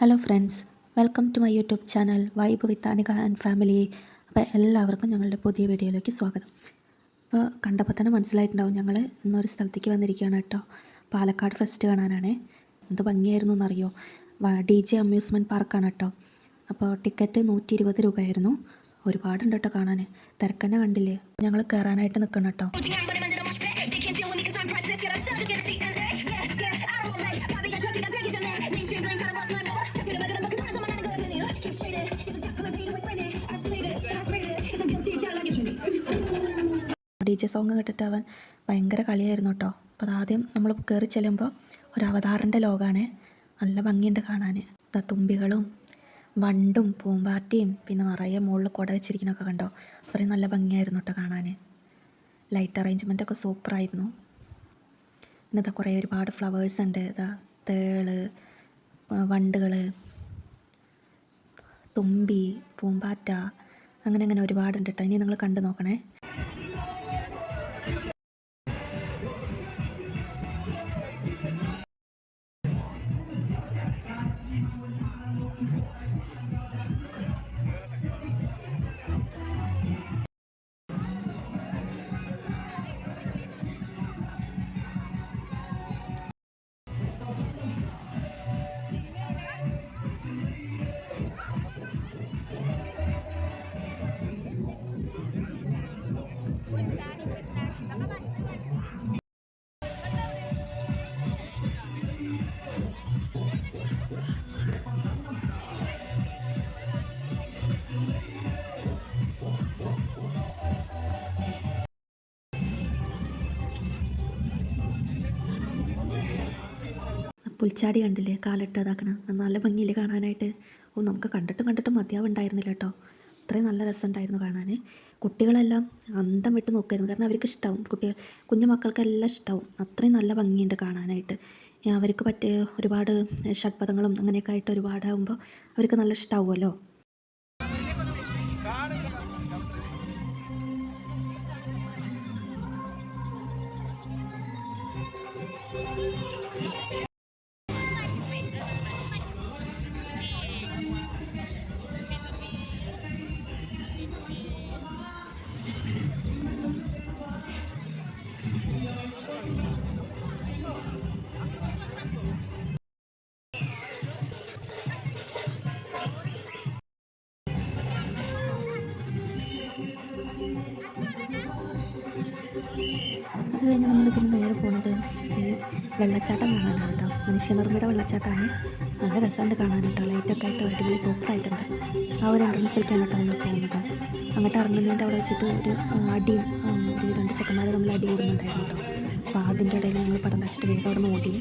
Hello friends welcome to my YouTube channel vibe with Anika and family അപ്പോൾ എല്ലാവർക്കും ഞങ്ങളുടെ പുതിയ വീഡിയോയിലേക്ക് സ്വാഗതം. അപ്പോൾ കണ്ടപ്പോൾ തന്നെ മനസ്സിലായിട്ടുണ്ടാവും ഞങ്ങൾ ഇന്നൊരു സ്ഥലത്തേക്ക് വന്നിരിക്കുകയാണ് കേട്ടോ. പാലക്കാട് ഫെസ്റ്റ് കാണാനാണേ. എന്ത് ഭംഗിയായിരുന്നു എന്നറിയോ? ഡി ജെ അമ്യൂസ്മെന്റ് പാർക്കാണ് കേട്ടോ. അപ്പോൾ ടിക്കറ്റ് നൂറ്റി ഇരുപത് രൂപയായിരുന്നു. ഒരുപാടുണ്ട് കേട്ടോ കാണാൻ തിരക്കന്നെ കണ്ടില്ലേ? ഞങ്ങൾ കയറാനായിട്ട് നിൽക്കണം കേട്ടോ. ഡി ജെ സോങ് കേട്ടിട്ട് അവൻ ഭയങ്കര കളിയായിരുന്നു കേട്ടോ. അപ്പോൾ അതാദ്യം നമ്മൾ കയറി ചെല്ലുമ്പോൾ ഒരു അവതാറിന്റെ ലോകമാണ് നല്ല ഭംഗിയുണ്ട് കാണാൻ ദാ തുമ്പികളും വണ്ടും പൂമ്പാറ്റയും പിന്നെ നിറയെ മുകളിൽ കുട വെച്ചിരിക്കുന്നൊക്കെ കണ്ടോ? അത്രയും നല്ല ഭംഗിയായിരുന്നു കേട്ടോ കാണാൻ ലൈറ്റ് അറേഞ്ച്മെന്റ് ഒക്കെ സൂപ്പറായിരുന്നു പിന്നെ ഇതാ കുറേ ഒരുപാട് ഫ്ലവേഴ്സ് ഉണ്ട്. ഇതാ തേൾ വണ്ടുകൾ തുമ്പി പൂമ്പാറ്റ അങ്ങനെ അങ്ങനെ ഒരുപാടുണ്ട് കേട്ടോ. ഇനി നിങ്ങൾ കണ്ടു നോക്കണേ. പുൽച്ചാടി കണ്ടില്ലേ? കാലിട്ട് അതാക്കണ. നല്ല ഭംഗിയിൽ കാണാനായിട്ട്? ഓ നമുക്ക് കണ്ടിട്ടും കണ്ടിട്ടും മതിയാവുണ്ടായിരുന്നില്ല കേട്ടോ അത്രയും നല്ല രസമുണ്ടായിരുന്നു കാണാൻ കുട്ടികളെല്ലാം അന്തം വിട്ട് നോക്കായിരുന്നു. കാരണം അവർക്ക് ഇഷ്ടമാവും കുട്ടികൾ കുഞ്ഞു മക്കൾക്കെല്ലാം ഇഷ്ടമാവും അത്രയും നല്ല ഭംഗിയുണ്ട് കാണാനായിട്ട്. അവർക്ക് പറ്റിയ ഒരുപാട് ഷഡ്പദങ്ങളും അങ്ങനെയൊക്കെ ആയിട്ട് ഒരുപാടാകുമ്പോൾ അവർക്ക് നല്ല ഇഷ്ടമാവുമല്ലോ അത് കഴിഞ്ഞ് നമ്മൾ പിന്നെ നേരെ പോണത് ഈ വെള്ളച്ചാട്ടം കാണാനാണ് കേട്ടോ. മനുഷ്യനിർമ്മിത വെള്ളച്ചാട്ടമാണ് നല്ല രസമുണ്ട് കാണാൻ കേട്ടോ ലൈറ്റൊക്കെ ആയിട്ട് അടിപൊളി സൂപ്പറായിട്ടുണ്ട്. ആ ഒരു എൻട്രൻസിലേക്കാണ് കേട്ടോ നമ്മൾ പോകുന്നത്. അങ്ങോട്ട് ഇറങ്ങുന്നതിന്റെ അവിടെ വെച്ചിട്ട് ഒരു ആ, ഒരു രണ്ട് ചെക്കന്മാർ നമ്മൾ അടി കൂടുന്നുണ്ടായിരുന്നു കേട്ടോ. അപ്പോൾ അതിന്റെ ഇടയിൽ ഞങ്ങൾ പടം വെച്ചിട്ട് വേഗം അവിടെ നിന്ന് ഓടി.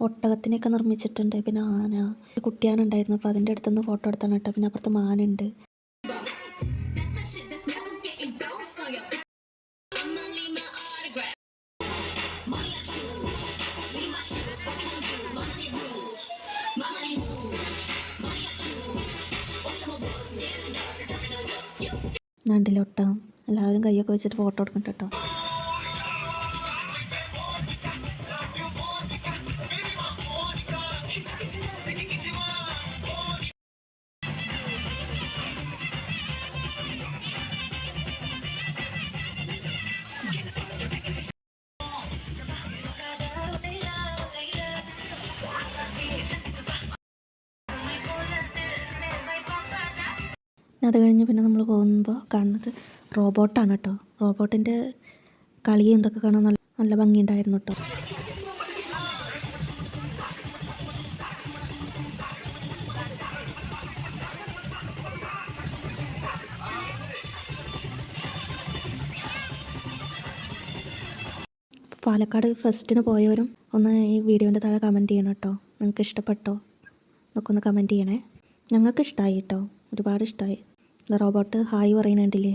ഒട്ടകത്തിനെയൊക്കെ നിർമ്മിച്ചിട്ടുണ്ട്. പിന്നെ ആന ഒരു കുട്ടിയാന ഉണ്ടായിരുന്നു അപ്പോൾ അതിന്റെ അടുത്തുനിന്ന് ഫോട്ടോ എടുത്താണ് കേട്ടോ. പിന്നെ അപ്പുറത്ത് മാനുണ്ട്. That's എല്ലാവരും കൈയൊക്കെ വെച്ചിട്ട് ഫോട്ടോ എടുക്കണ്ട അത് കഴിഞ്ഞ് പിന്നെ നമ്മൾ പോകുമ്പോൾ കാണുന്നത് റോബോട്ടാണ് കേട്ടോ. റോബോട്ടിന്റെ കളിയും ഇതൊക്കെ കാണാൻ നല്ല നല്ല ഭംഗിയുണ്ടായിരുന്നു കേട്ടോ. പാലക്കാട് ഫസ്റ്റിന് പോയവരും ഒന്ന് ഈ വീഡിയോന്റെ താഴെ കമന്റ് ചെയ്യണം കേട്ടോ. നിങ്ങൾക്ക് ഇഷ്ടപ്പെട്ടോ? എന്നൊക്കെ ഒന്ന് കമന്റ് ചെയ്യണേ. ഞങ്ങൾക്ക് ഇഷ്ടമായി കേട്ടോ. ഒരുപാട് ഇഷ്ടമായി റോബോട്ട് ഹായ് പറയുന്നുണ്ടില്ലേ?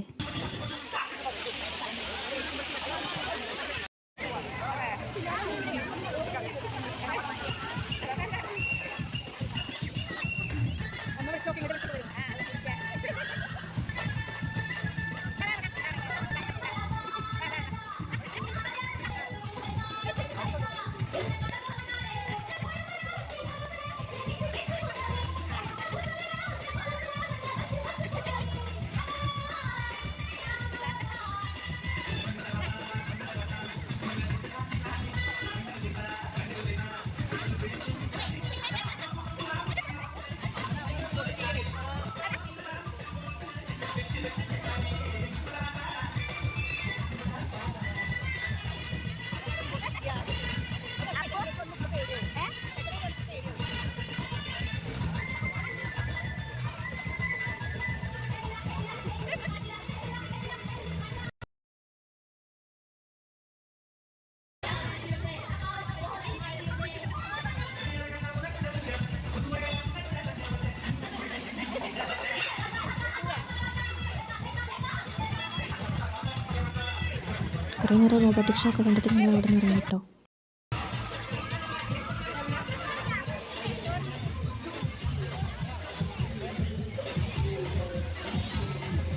കുറേ നേരം റോബോട്ടിക് ഷോ ഒക്കെ കണ്ടിട്ട് ഞങ്ങൾ അവിടെ നിന്ന് ഇറങ്ങി കേട്ടോ.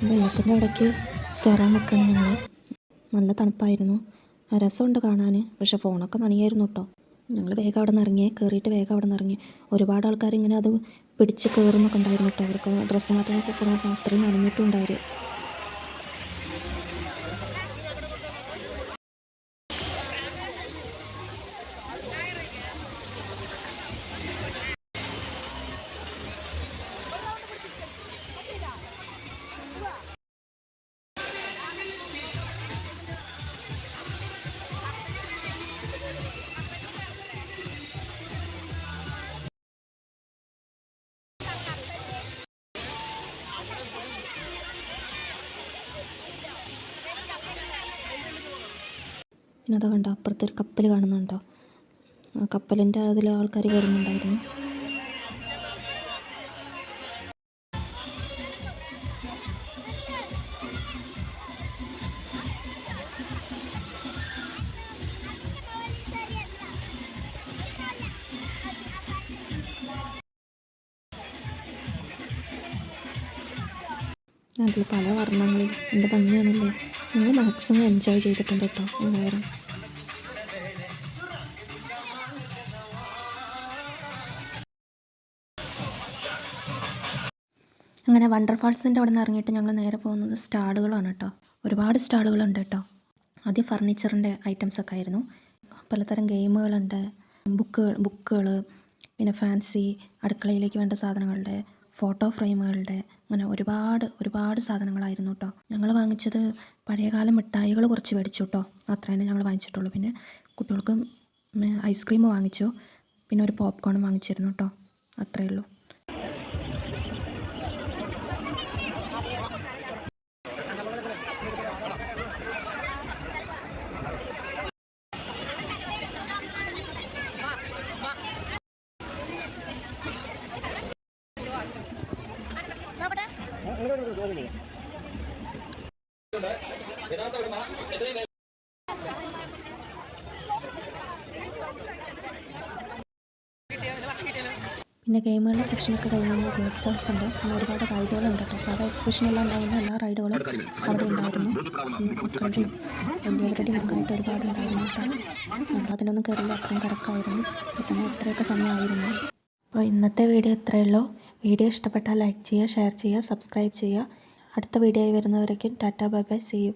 വെള്ളത്തിന്റെ ഇടയ്ക്ക് കയറാൻ നിൽക്കണം ഞങ്ങൾ നല്ല തണുപ്പായിരുന്നു. രസമുണ്ട് കാണാൻ പക്ഷെ ഫോണൊക്കെ നനയായിരുന്നു കേട്ടോ. ഞങ്ങൾ വേഗം അവിടെ നിന്ന് ഇറങ്ങി. കയറിയിട്ട് വേഗം അവിടെ നിന്ന് ഇറങ്ങി. ഒരുപാട് ആൾക്കാർ ഇങ്ങനെ അത് പിടിച്ച് കയറുന്നൊക്കെ ഉണ്ടായിരുന്നു കേട്ടോ. അവർക്ക് ഡ്രസ്സ് മാറ്റാനൊക്കെ കൊടുക്കുമ്പോൾ അത്രയും നനഞ്ഞിട്ടും അതാ കണ്ടോ? അപ്പുറത്തൊരു കപ്പൽ കാണുന്നുണ്ടോ? ആ കപ്പലിന്റെ അതിൽ ആൾക്കാർ കയറുന്നുണ്ടായിരുന്നു. അതിൽ പല വർണങ്ങളിൽ എന്റെ ഭംഗിയാണല്ലേ? ഞങ്ങൾ മാക്സിമം എൻജോയ് ചെയ്തിട്ടുണ്ട് കേട്ടോ എല്ലാവരും. അങ്ങനെ വണ്ടർ ഫാൾസിന്റെ അവിടെ നിന്ന് ഇറങ്ങിയിട്ട് ഞങ്ങൾ നേരെ പോകുന്നത് സ്റ്റാളുകളാണ് കേട്ടോ ഒരുപാട് സ്റ്റാളുകളുണ്ട് കേട്ടോ ആദ്യം ഫർണിച്ചറിന്റെ ഐറ്റംസൊക്കെ ആയിരുന്നു. പലതരം ഗെയിമുകളുണ്ട് ബുക്കുകൾ ബുക്കുകൾ പിന്നെ ഫാൻസി അടുക്കളയിലേക്ക് വേണ്ട സാധനങ്ങളുടെ ഫോട്ടോ ഫ്രെയിമുകളുടെ അങ്ങനെ ഒരുപാട് ഒരുപാട് സാധനങ്ങളായിരുന്നു കേട്ടോ ഞങ്ങൾ വാങ്ങിച്ചത് പഴയകാല മിഠായികൾ കുറച്ച് മേടിച്ചു കേട്ടോ അത്രയാണ് ഞങ്ങൾ വാങ്ങിച്ചിട്ടുള്ളൂ. പിന്നെ കുട്ടികൾക്ക് ഐസ്ക്രീം വാങ്ങിച്ചു. പിന്നെ ഒരു പോപ്കോൺ വാങ്ങിച്ചിരുന്നു കേട്ടോ അത്രയേ ഉള്ളൂ. പിന്നെ ഗെയിമുകളുടെ സെക്ഷനൊക്കെ കഴിഞ്ഞാൽ ഗോസ്റ്റ് ഹൗസ് ഉണ്ട്. പിന്നെ ഒരുപാട് റൈഡുകളുണ്ട് കേട്ടോ. സാധാ എക്സിബിഷനെല്ലാം ഉണ്ടാകുന്ന എല്ലാ റൈഡുകളും അവിടെ ഉണ്ടായിരുന്നു. മക്കളുടെയും വലിയവരുടെയും ഒക്കെ ഒരുപാട് ഉണ്ടായിരുന്നു കേട്ടോ. അതിനൊന്നും കയറില്ല അത്രയും തിരക്കായിരുന്നു. സമയം ഇത്രയൊക്കെ സമയമായിരുന്നു. അപ്പോൾ ഇന്നത്തെ വീഡിയോ ഇത്രയേ ഉള്ളൂ. വീഡിയോ ഇഷ്ടപ്പെട്ടാൽ ലൈക്ക് ചെയ്യുക ഷെയർ ചെയ്യുക സബ്സ്ക്രൈബ് ചെയ്യുക. അടുത്ത വീഡിയോ ആയി വരുന്നവരേക്കും tata bye bye see you.